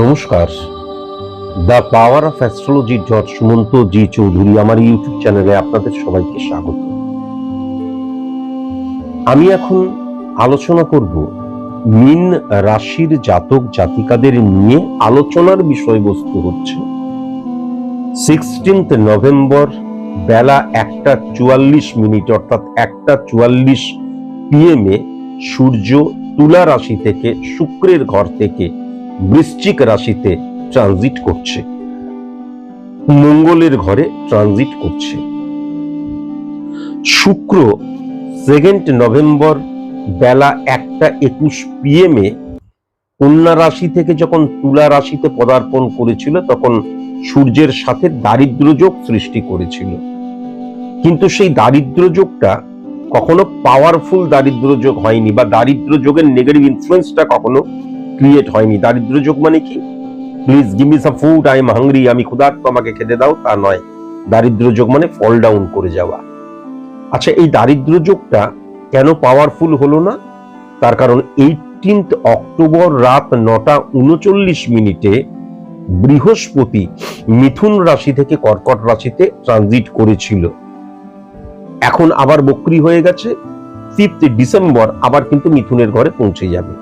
নমস্কার। The power of astrology dot Sumanta ji Chowdhury আমার YouTube চ্যানেলে আপনাদের সবাইকে স্বাগত। আমি এখন আলোচনা করব মিন রাশির জাতক জাতিকাদের নিয়ে আলোচনার বিষয়বস্তু হচ্ছে সিক্সটিন্থ নভেম্বর বেলা একটা চুয়াল্লিশ মিনিট অর্থাৎ একটা চুয়াল্লিশ পিএম সূর্য তুলা রাশি থেকে শুক্রের ঘর থেকে বৃশ্চিক রাশিতে ট্রানজিট করছে। মঙ্গলের ঘরে ট্রানজিট করছে। শুক্র সেকেন্ড নভেম্বর বেলা একটা একুশ পিএম এ কন্যা রাশি থেকে যখন তুলা রাশিতে পদার্পণ করেছিল, তখন সূর্যের সাথে দারিদ্র যোগ সৃষ্টি করেছিল। কিন্তু সেই দারিদ্র যোগটা কখনো পাওয়ারফুল দারিদ্র যোগ হয়নি বা দারিদ্র যোগের নেগেটিভ ইনফ্লুয়েন্সটা কখনো ক্রিয়েট হয়নি। দারিদ্র যোগ মানে কি? Please give me some food I am hungry আমি ক্ষুধার্ত, আমাকে খেতে দাও, তা নয়। দারিদ্র যোগ মানে ফল ডাউন করে যাওয়া। আচ্ছা এই দারিদ্র যোগটা কেন পাওয়ারফুল হলো না? তার কারণ এইটিন্থ অক্টোবর রাত নটা উনচল্লিশ মিনিটে বৃহস্পতি মিথুন রাশি থেকে কর্কট রাশিতে ট্রানজিট করেছিল। এখন আবার বক্রি হয়ে গেছে। ফিফথ ডিসেম্বর আবার কিন্তু মিথুনের ঘরে পৌঁছে যাবে।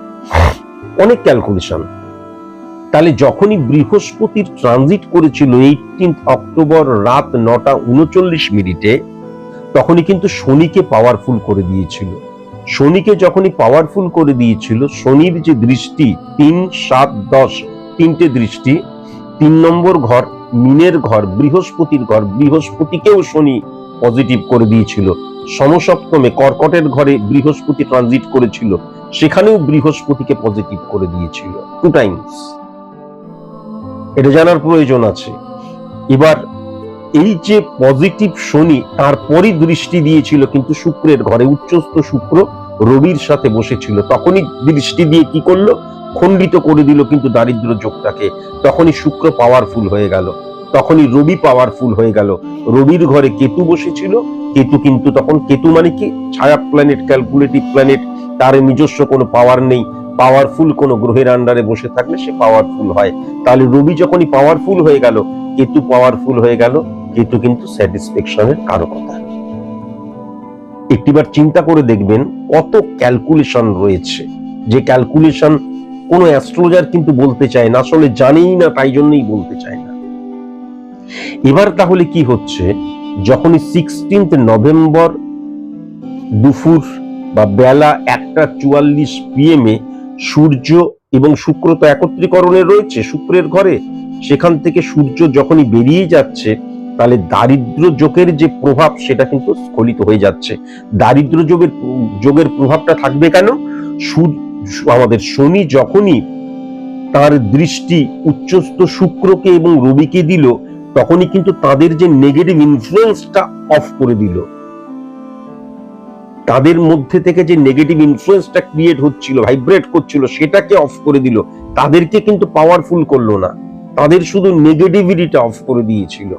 অনেক ক্যালকুলেশন তাহলে যখনই বৃহস্পতির ট্রানজিট করেছিল এইটিন অক্টোবর রাত নটা উনচল্লিশ মিনিটে, তখনই কিন্তু শনিকে পাওয়ারফুল করে দিয়েছিল। শনিকে যখনই পাওয়ারফুল করে দিয়েছিল, শনির যে দৃষ্টি, তিন, সাত, দশ, তিনটে দৃষ্টি, তিন নম্বর ঘর, মিনের ঘর, বৃহস্পতির ঘর, বৃহস্পতিকেও শনি পজিটিভ করে দিয়েছিল। সমসপ্তমে কর্কটের ঘরে বৃহস্পতি ট্রানজিট করেছিল। সেখানেও বৃহস্পতিকে পজিটিভ করে দিয়েছিল। টু টাইমস এটা জানার প্রয়োজন আছে। এবার এই যে পজিটিভ শনি তারপরই দৃষ্টি দিয়েছিল, কিন্তু শুক্রের ঘরে উচ্চস্থ শুক্র রবির সাথে বসেছিল। তখনই দৃষ্টি দিয়ে কি করল? খণ্ডিত করে দিল কিন্তু দারিদ্র যোগটাকে। তখনই শুক্র পাওয়ারফুল হয়ে গেল। তখনই রবি পাওয়ারফুল হয়ে গেল। রবির ঘরে কেতু বসেছিল। কেতু কিন্তু তখন, কেতু মানে কি? ছায়া প্ল্যানেট ক্যালকুলেটিভ প্ল্যানেট তার নিজস্ব কোনো পাওয়ার নেই পাওয়ারফুল কোনো গ্রহের আন্ডারে বসে থাকলে সে পাওয়ারফুল হয়। তাহলে রবি যখনই পাওয়ারফুল হয়ে গেল, কেতু পাওয়ারফুল হয়ে গেল, কেতু কিন্তু স্যাটিসফ্যাকশনের কারকতা একটিবার চিন্তা করে দেখবেন কত ক্যালকুলেশন রয়েছে। যে ক্যালকুলেশন কোনো অ্যাস্ট্রোলজার কিন্তু বলতে চায় না, আসলে জানেই না, তাই জন্যই বলতে চায় না। এবার তাহলে কি হচ্ছে? যখনই সিক্সটিন্থ নভেম্বর দুপুর বা বেলা একটা চুয়াল্লিশ পিএম এ সূর্য এবং শুক্র তো একত্রীকরণে রয়েছে শুক্রের ঘরে, সেখান থেকে সূর্য যখনই বেরিয়ে যাচ্ছে, তাহলে দারিদ্র যোগের যে প্রভাব সেটা কিন্তু স্খলিত হয়ে যাচ্ছে। দারিদ্র যোগের যোগের প্রভাবটা থাকবে কেন? আমাদের শনি যখনই তার দৃষ্টি উচ্চস্থ শুক্রকে এবং রবিকে দিল, তখনই কিন্তু তাদের যে নেগেটিভ ইনফ্লুয়েন্সটা অফ করে দিল। তাদের মধ্যে থেকে যে নেগেটিভ ইনফ্লুয়েন্সটা ক্রিয়েট হচ্ছিল ভাইব্রেট করছিল, সেটাকে অফ করে দিল। তাদেরকে কিন্তু পাওয়ারফুল করল না। তাদের শুধু নেগেটিভিটিটা অফ করে দিয়েছিল।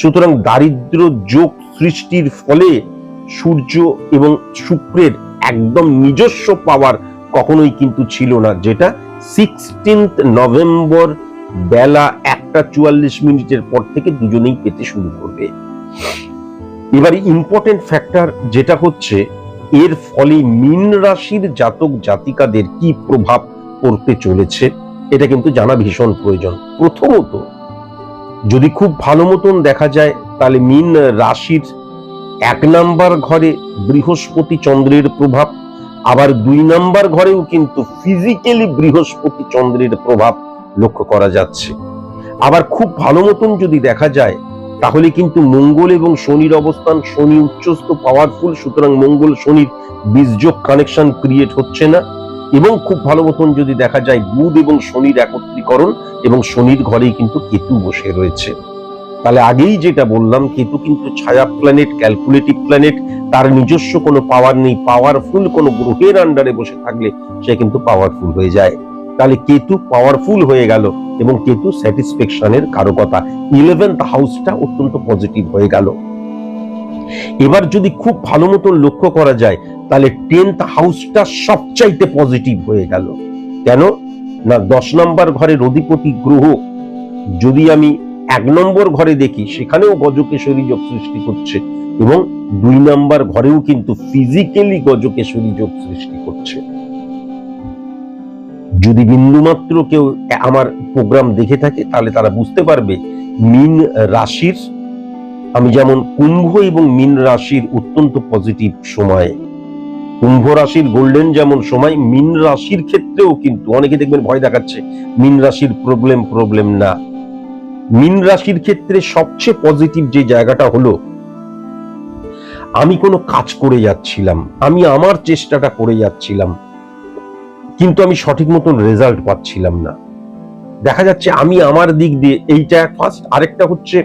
সুতরাং দারিদ্র যোগ সৃষ্টির ফলে সূর্য এবং শুক্রের একদম নিজস্ব পাওয়ার কখনোই কিন্তু ছিল না, যেটা সিক্সটিন্থ নভেম্বর বেলা একটা চুয়াল্লিশ মিনিটের পর থেকে দুজনেই পেতে শুরু করবে। এবার ইম্পর্টেন্ট ফ্যাক্টর যেটা হচ্ছে, এর ফলে মিন রাশির জাতক জাতিকাদের কি প্রভাব পড়তে চলেছে, এটা কিন্তু জানা ভীষণ প্রয়োজন। প্রথমত, যদি খুব ভালো মতন দেখা যায়, তাহলে মীন রাশির এক নাম্বার ঘরে বৃহস্পতি চন্দ্রের প্রভাব, আবার দুই নাম্বার ঘরেও কিন্তু ফিজিক্যালি বৃহস্পতি চন্দ্রের প্রভাব লক্ষ্য করা যাচ্ছে। আবার খুব ভালো মতন যদি দেখা যায় তাহলে কিন্তু মঙ্গল এবং শনির অবস্থান, শনি উচ্চস্থ পাওয়ারফুল সুতরাং মঙ্গল শনির বীজযোগ কানেকশন ক্রিয়েট হচ্ছে না। এবং খুব ভালো মতন যদি দেখা যায়, বুধ এবং শনির একত্রীকরণ এবং শনির ঘরেই কিন্তু কেতু বসে রয়েছে। তাহলে আগেই যেটা বললাম, কেতু কিন্তু ছায়া প্ল্যানেট ক্যালকুলেটিভ প্ল্যানেট তার নিজস্ব কোনো পাওয়ার নেই। পাওয়ারফুল কোনো গ্রহের আন্ডারে বসে থাকলে সে কিন্তু পাওয়ারফুল হয়ে যায়। তাহলে কেতু পাওয়ারফুল হয়ে গেল এবং কেতু স্যাটিসফ্যাকশনের কারকতা। ইলেভেন্থ হাউসটা অত্যন্ত পজিটিভ হয়ে গেল। এবার যদি খুব ভালো মতন লক্ষ্য করা যায়, তাহলে টেন্থ হাউসটা সবচাইতে পজিটিভ হয়ে গেল। কেন? না, দশ নম্বর ঘরের অধিপতি গ্রহ। যদি আমি এক নম্বর ঘরে দেখি, সেখানেও গজকেশরী যোগ সৃষ্টি করছে এবং দুই নাম্বার ঘরেও কিন্তু ফিজিক্যালি গজকেশরী যোগ সৃষ্টি করছে। যদি বিন্দুমাত্র কেউ আমার প্রোগ্রাম দেখে থাকে, তাহলে তারা বুঝতে পারবে মিন রাশির, আমি যেমন কুম্ভ এবং মিন রাশির অত্যন্ত পজিটিভ সময়। কুম্ভ রাশির গোল্ডেন যেমন সময়, মিন রাশির ক্ষেত্রেও কিন্তু অনেকে দেখবেন ভয় দেখাচ্ছে, মিন রাশির প্রবলেম প্রবলেম না। মিন রাশির ক্ষেত্রে সবচেয়ে পজিটিভ যে জায়গাটা হলো, আমি কোনো কাজ করে যাচ্ছিলাম, আমি আমার চেষ্টাটা করে যাচ্ছিলাম। কিন্তু আমি সঠিক মতন রেজাল্ট পাচ্ছিলাম না। দেখা যাচ্ছে আমি আমার দিক দিয়ে এইটা ফার্স্ট আরেকটা হচ্ছে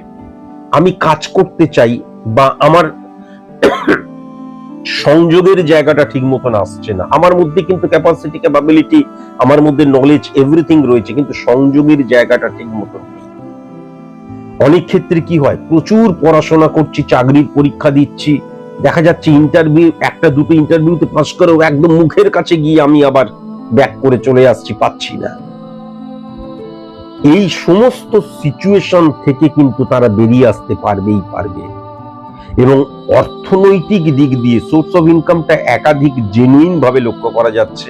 আমি কাজ করতে চাই বা আমার সংযোগের জায়গাটা ঠিক মতন আসছে না। আমার মধ্যে কিন্তু ক্যাপাসিটি ক্যাপাবিলিটি আমার মধ্যে নলেজ এভরিথিং রয়েছে, কিন্তু সংযোগের জায়গাটা ঠিক মতন অনেক ক্ষেত্রে কি হয়, প্রচুর পড়াশোনা করছি, চাকরির পরীক্ষা দিচ্ছি, দেখা যাচ্ছে ইন্টারভিউ একটা দুটো ইন্টারভিউতে পাস করেও একদম মুখের কাছে গিয়ে আমি আবার ব্যাক করে চলে আসছি, পাচ্ছি না। এই সমস্ত সিচুয়েশন থেকে কিন্তু তারা বেরিয়ে আসতে পারবেই পারবে। এবং অর্থনৈতিক দিক দিয়ে সোর্স অফ ইনকামটা একাধিক জেনুইন ভাবে লক্ষ্য করা যাচ্ছে।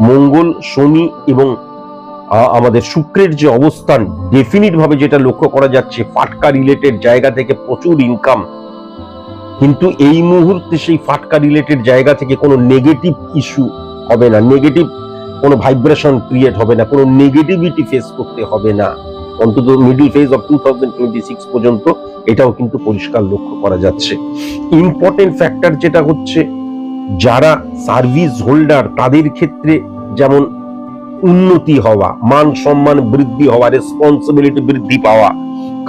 মঙ্গল, শনি এবং আমাদের শুক্রের যে অবস্থান ডেফিনিট ভাবে যেটা লক্ষ্য করা যাচ্ছে ফাটকা রিলেটেড জায়গা থেকে প্রচুর ইনকাম কিন্তু এই মুহূর্তে সেই ফাটকা রিলেটেড জায়গা থেকে কোনো নেগেটিভ ইস্যু হবে না। নেগেটিভ কোনো ভাইব্রেশন ক্রিয়েট হবে না, কোনো নেগেটিভিটি ফেস করতে হবে না। অন্তত মিডিল ফেজ অফ টু পর্যন্ত এটাও কিন্তু পরিষ্কার লক্ষ্য করা যাচ্ছে। ইম্পর্টেন্ট ফ্যাক্টর যেটা হচ্ছে, যারা সার্ভিস হোল্ডার তাদের ক্ষেত্রে যেমন উন্নতি হওয়া, মান সম্মান বৃদ্ধি হওয়া রেসপন্সিবিলিটি বৃদ্ধি পাওয়া,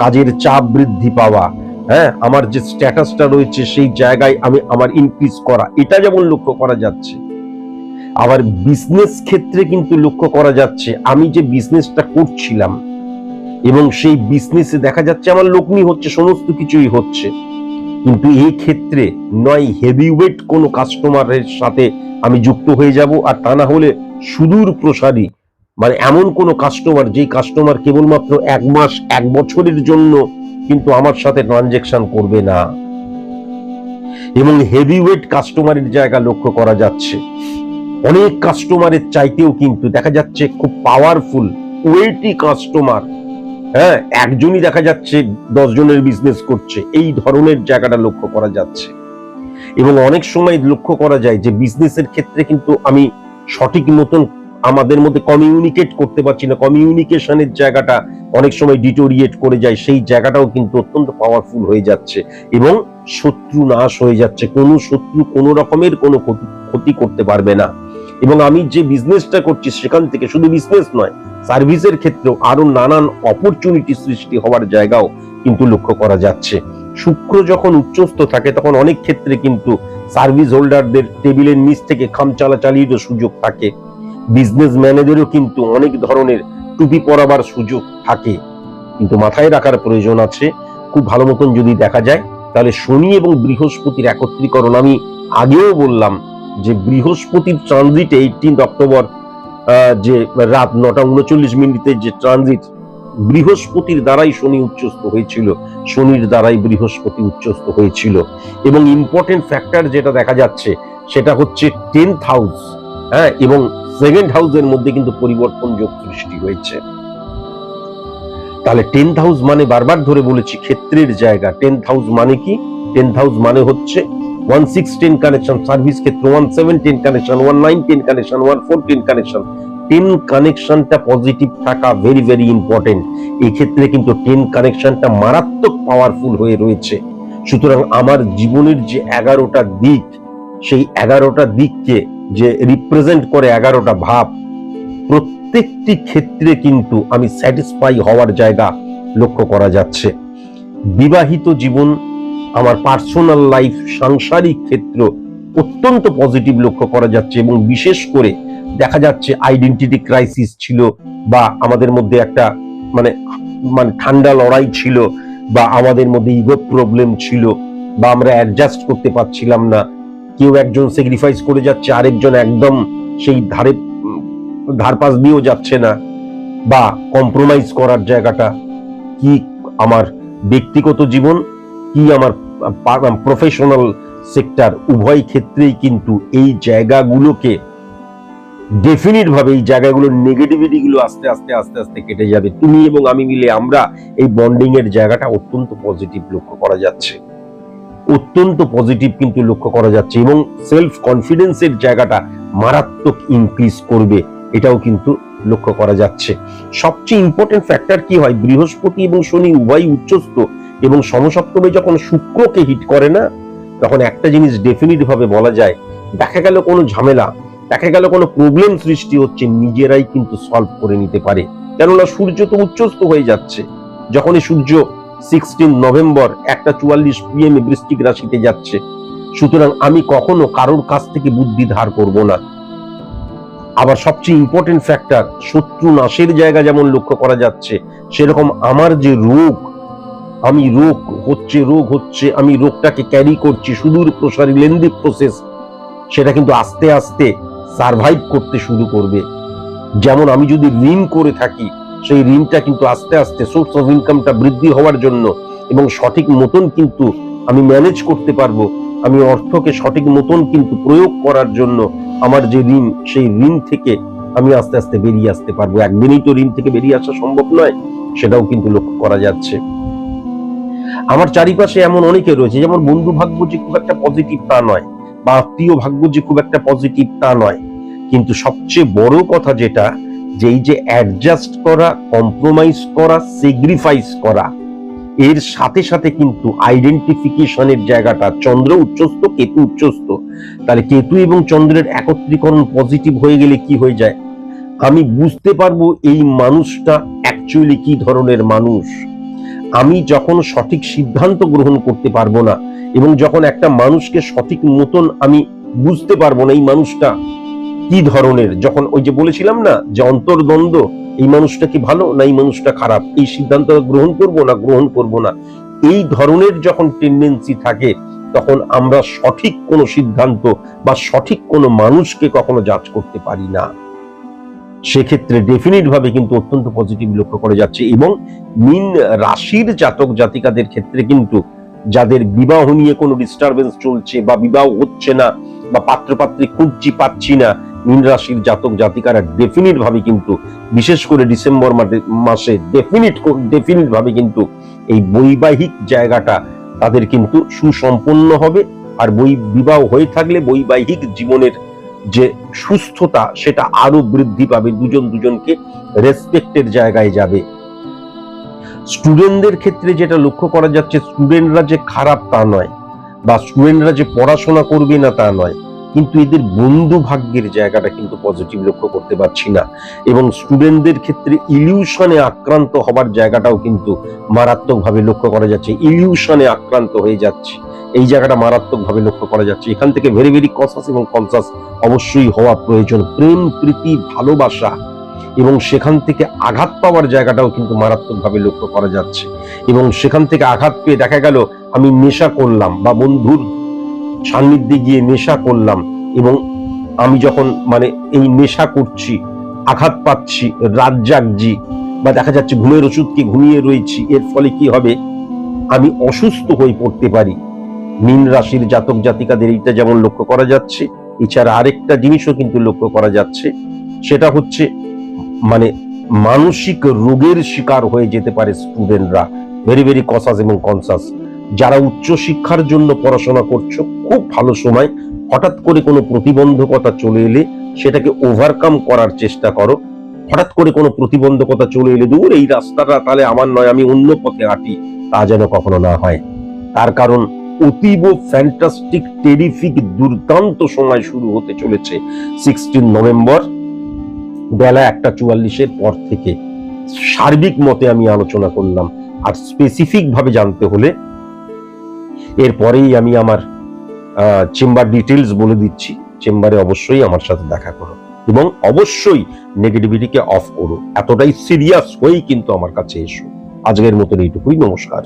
কাজের চাপ বৃদ্ধি পাওয়া হ্যাঁ আমার যে স্ট্যাটাসটা রয়েছে সেই জায়গায় আমি, আমার ইনক্রিজ করা, এটা যেমন লক্ষ্য করা যাচ্ছে আবার বিজনেস ক্ষেত্রে কিন্তু লক্ষ্য করা যাচ্ছে, আমি যে বিজনেসটা করছিলাম এবং সেই বিজনেসে দেখা যাচ্ছে আমার লগ্নি হচ্ছে, সমস্ত কিছুই হচ্ছে। কিন্তু এই ক্ষেত্রে নয় হেভিওয়েট কোনো কাস্টমারের সাথে আমি যুক্ত হয়ে যাব আর তা না হলে সুদূর প্রসারী মানে এমন কোন কাস্টমার যেই কাস্টমার কেবলমাত্র এক মাস, এক বছরের জন্য কিন্তু আমার সাথে ট্রানজেকশন করবে না। এবং হেভিওয়েট কাস্টমারের জায়গা লক্ষ্য করা যাচ্ছে। অনেক কাস্টমারের চাইতেও কিন্তু দেখা যাচ্ছে খুব পাওয়ারফুল ওয়েটি কাস্টমার হ্যাঁ একজনই দেখা যাচ্ছে জনের বিজনেস করছে। এই ধরনের জায়গাটা লক্ষ্য করা যাচ্ছে। এবং অনেক সময় লক্ষ্য করা যায় যে বিজনেসের ক্ষেত্রে কিন্তু আমি সঠিক মতন আমাদের মধ্যে কমিউনিকেট করতে পারছি না। কমিউনিকেশনের জায়গাটা অনেক সময় ডিটোরিয়েট করে যায়। সেই জায়গাটাও কিন্তু অত্যন্ত পাওয়ারফুল হয়ে যাচ্ছে এবং শত্রু নাশ হয়ে যাচ্ছে। কোনো শত্রু কোনো রকমের কোনো ক্ষতি করতে পারবে না। এবং আমি যে বিজনেসটা করছি সেখান থেকে শুধু বিজনেস নয় সার্ভিসের ক্ষেত্রেও আরও নানান অপরচুনিটি সৃষ্টি হওয়ার জায়গাও কিন্তু লক্ষ্য করা যাচ্ছে। শুক্র যখন উচ্চস্থ থাকে, তখন অনেক ক্ষেত্রে কিন্তু সার্ভিস হোল্ডারদের টেবিলের নিচ থেকে খাম চালাচালিরও সুযোগ থাকে। বিজনেস ম্যানেদেরও কিন্তু অনেক ধরনের টুপি পরাবার সুযোগ থাকে। কিন্তু মাথায় রাখার প্রয়োজন আছে। খুব ভালো মতন যদি দেখা যায়, তাহলে শনি এবং বৃহস্পতির একত্রীকরণ আমি আগেও বললাম যে বৃহস্পতির ট্রানজিট এইটিন অক্টোবর যে রাত নটা উনচল্লিশ মিনিটে যে ট্রানজিট বৃহস্পতির দ্বারাই শনি উচ্চস্থ হয়েছিল। শনির দ্বারাই বৃহস্পতি উচ্চস্থ হয়েছিল। এবং ইম্পর্টেন্ট ফ্যাক্টর যেটা দেখা যাচ্ছে, সেটা হচ্ছে টেন্থ হাউস হ্যাঁ এবং সেকেন্ড হাউসের মধ্যে কিন্তু পরিবর্তন যোগ সৃষ্টি হয়েছে। তাহলে টেন্থ হাউস মানে বারবার ধরে বলেছি, ক্ষেত্রের জায়গা। টেন্থ হাউস মানে কি? টেন্থ হাউস মানে হচ্ছে ওয়ান সিক্স ক্ষেত্রে কানেকশনটা পজিটিভ থাকা ভেরি ভেরি ইম্পর্টেন্ট এই ক্ষেত্রে কিন্তু কানেকশনটা মারাত্মক পাওয়ারফুল হয়ে রয়েছে। সুতরাং আমার জীবনের যে এগারোটা দিক, সেই এগারোটা দিককে যে রিপ্রেজেন্ট করে এগারোটা ভাব, প্রত্যেকটি ক্ষেত্রে কিন্তু আমি স্যাটিসফাই হওয়ার জায়গা লক্ষ্য করা যাচ্ছে। বিবাহিত জীবন আমার পার্সোনাল লাইফ সাংসারিক ক্ষেত্র অত্যন্ত পজিটিভ লক্ষ্য করা যাচ্ছে এবং বিশেষ করে দেখা যাচ্ছে আইডেন্টিটি ক্রাইসিস ছিল বা আমাদের মধ্যে একটা মানে মানে ঠান্ডা লড়াই ছিল বা আমাদের মধ্যে ইগো প্রবলেম ছিল বা আমরা অ্যাডজাস্ট করতে পারছিলাম না। কেউ একজন স্যাক্রিফাইস করে যাচ্ছে আরেকজন একদম সেই ধারে উম, ধারপাস দিয়েও যাচ্ছে না বা কম্প্রোমাইজ করার জায়গাটা কি আমার ব্যক্তিগত জীবন কি আমার প্রফেশনাল সেক্টর উভয় ক্ষেত্রেই কিন্তু এই জায়গাগুলোকে ডেফিনিট ভাবে এই জায়গাগুলোর নেগেটিভিটি গুলো আস্তে আস্তে আস্তে আস্তে কেটে যাবে। তুমি এবং আমি মিলে আমরা এই বন্ডিং এর জায়গাটা অত্যন্ত পজিটিভ লক্ষ্য করা যাচ্ছে। অত্যন্ত পজিটিভ কিন্তু লক্ষ্য করা যাচ্ছে এবং সেলফ কনফিডেন্সের জায়গাটা মারাত্মক ইনক্রিজ করবে, এটাও কিন্তু লক্ষ্য করা যাচ্ছে। সবচেয়ে ইম্পর্টেন্ট ফ্যাক্টর কি হয়? বৃহস্পতি এবং শনি উভয় উচ্চস্থ। এবং সমসপ্তমে যখন শুক্রকে হিট করে না, তখন একটা জিনিস ডেফিনিট ভাবে বলা যায়, দেখা গেল কোনো ঝামেলা, দেখা গেল কোনো প্রবলেম সৃষ্টি হচ্ছে, নিজেরাই কিন্তু সলভ করে নিতে পারে। কেননা সূর্য তো উচ্চস্থ হয়ে যাচ্ছে। যখনই সূর্য সিক্সটিন নভেম্বর একটা চুয়াল্লিশ পিএম বৃষ্টিক রাশিতে যাচ্ছে, সুতরাং আমি কখনো কারোর কাছ থেকে বুদ্ধি ধার করব না। আবার সবচেয়ে ইম্পর্টেন্ট ফ্যাক্টর শত্রু নাশের জায়গা যেমন লক্ষ্য করা যাচ্ছে, সেরকম আমার যে রোগ আমি রোগ হচ্ছে রোগ হচ্ছে, আমি রোগটাকে ক্যারি করছি, সুদূর প্রসারী লেন্দি প্রসেস সেটা কিন্তু আস্তে আস্তে সারভাইভ করতে শুরু করবে। যেমন আমি যদি ঋণ করে থাকি, সেই ঋণটা কিন্তু আস্তে আস্তে সোর্স অফ ইনকামটা বৃদ্ধি হওয়ার জন্য এবং সঠিক মতন কিন্তু আমি ম্যানেজ করতে পারব, আমি অর্থকে সঠিক মতন কিন্তু প্রয়োগ করার জন্য আমার যে ঋণ, সেই ঋণ থেকে আমি আস্তে আস্তে বেরিয়ে আসতে পারব। একদিনেই তো ঋণ থেকে বেরিয়ে আসা সম্ভব নয়, সেটাও কিন্তু লক্ষ্য করা যাচ্ছে। আমার চারিপাশে এমন অনেকে রয়েছে, যেমন বন্ধু ভাগ্য যে খুব একটা পজিটিভ তা নয়, বা আত্মীয় ভাগ্য যে খুব একটা পজিটিভ তা নয়। কিন্তু সবচেয়ে বড় কথা যেটা, যে এই যে অ্যাডজাস্ট করা কম্প্রোমাইজ করা সেগ্রিফাইস করা, এর সাথে সাথে কিন্তু আইডেন্টিফিকেশনের জায়গাটা, চন্দ্র উচ্চস্থ, কেতু উচ্চস্থ, তাহলে কেতু এবং চন্দ্রের একত্রীকরণ পজিটিভ হয়ে গেলে কি হয়ে যায়? আমি বুঝতে পারব এই মানুষটা অ্যাকচুয়ালি কি ধরনের মানুষ। আমি যখন সঠিক সিদ্ধান্ত গ্রহণ করতে পারব না এবং যখন একটা মানুষকে সঠিক মতন আমি বুঝতে পারব না এই মানুষটা কি ধরনের, যখন ওই যে বলেছিলাম না যে অন্তর্দ্বন্দ্ব, এই মানুষটা কি ভালো না এই মানুষটা খারাপ, এই সিদ্ধান্ত গ্রহণ করব না, গ্রহণ করব না, এই ধরনের যখন টেন্ডেন্সি থাকে, তখন আমরা সঠিক কোনো সিদ্ধান্ত বা সঠিক কোনো মানুষকে কখনো যাচ করতে পারি না। সেক্ষেত্রে ডেফিনিট ভাবে কিন্তু অত্যন্ত পজিটিভ লক্ষ্য করা যাচ্ছে এবং মিন রাশির জাতক জাতিকাদের ক্ষেত্রে কিন্তু যাদের বিবাহ নিয়ে কোনো ডিস্টারবেন্স চলছে বা বিবাহ হচ্ছে না বা পাত্রপাত্রী খুঁজছি পাচ্ছি না, মীন রাশির জাতক জাতিকারা ডেফিনিট ভাবে কিন্তু বিশেষ করে ডিসেম্বর মাসে ডেফিনিট ডেফিনিট ভাবে কিন্তু এই বৈবাহিক জায়গাটা তাদের কিন্তু সুসম্পন্ন হবে। আর বই বিবাহ হয়ে থাকলে বৈবাহিক জীবনের যে সুস্থতা সেটা আরও বৃদ্ধি পাবে, দুজন দুজনকে রেসপেক্টের জায়গায় যাবে। স্টুডেন্টদের ক্ষেত্রে যেটা লক্ষ্য করা যাচ্ছে স্টুডেন্টরা যে খারাপ তা নয় বা স্টুডেন্টরা যে পড়াশোনা করবে না তা নয়, কিন্তু এদের বন্ধু ভাগ্যের জায়গাটা কিন্তু পজিটিভ লক্ষ্য করতে পারছি না। এবং স্টুডেন্টদের ক্ষেত্রে ইলিউশনে আক্রান্ত হবার জায়গাটাও কিন্তু মারাত্মকভাবে লক্ষ্য করা যাচ্ছে ইলিউশনে আক্রান্ত হয়ে যাচ্ছে। এই জায়গাটা মারাত্মকভাবে লক্ষ্য করা যাচ্ছে। এখান থেকে ভেরি ভেরি কনসাস এবং কনসাস অবশ্যই হওয়া প্রয়োজন। প্রেম, প্রীতি, ভালোবাসা এবং সেখান থেকে আঘাত পাওয়ার জায়গাটাও কিন্তু মারাত্মকভাবে লক্ষ্য করা যাচ্ছে। এবং সেখান থেকে আঘাত পেয়ে দেখা গেল, আমি নেশা করলাম বা বন্ধুর সান্নিধ্যে গিয়ে নেশা করলাম এবং আমি যখন মানে এই নেশা করছি, আঘাত পাচ্ছি, রাত জাগছি বা দেখা যাচ্ছে ঘুমের ওষুধকে ঘুমিয়ে রয়েছি, এর ফলে কি হবে? আমি অসুস্থ হয়ে পড়তে পারি। মীন রাশির জাতক জাতিকাদের এইটা যেমন লক্ষ্য করা যাচ্ছে, এছাড়া আরেকটা জিনিসও কিন্তু লক্ষ্য করা যাচ্ছে, সেটা হচ্ছে মানে মানসিক রোগের শিকার হয়ে যেতে পারে স্টুডেন্টরা ভেরি ভেরি কসাস এবং কনসাস যারা উচ্চ শিক্ষার জন্য পড়াশোনা করছ, খুব ভালো সময়, হঠাৎ করে কোনো প্রতিবন্ধকতা চলে এলে সেটাকে ওভারকাম করার চেষ্টা করো। হঠাৎ করে কোনো প্রতিবন্ধকতা চলে এলে, দূর, এই রাস্তাটা তাহলে আমার নয়, আমি অন্য পথে হাঁটি তা যেন কখনো না হয়। তার কারণ অতীব ফ্যান্টাস্টিক টেরিফিক দুর্দান্ত সময় শুরু হতে চলেছে সিক্সটিন নভেম্বর বেলা একটা চুয়াল্লিশের পর থেকে সার্বিক মতে আমি আলোচনা করলাম। আর স্পেসিফিক ভাবে জানতে হলে এরপরেই আমি আমার চেম্বার ডিটেলস বলে দিচ্ছি। চেম্বারে অবশ্যই আমার সাথে দেখা করো এবং অবশ্যই নেগেটিভিটিকে অফ করো। এতটাই সিরিয়াস হয়েই কিন্তু আমার কাছে এসো। আজকের মতন এইটুকুই, নমস্কার।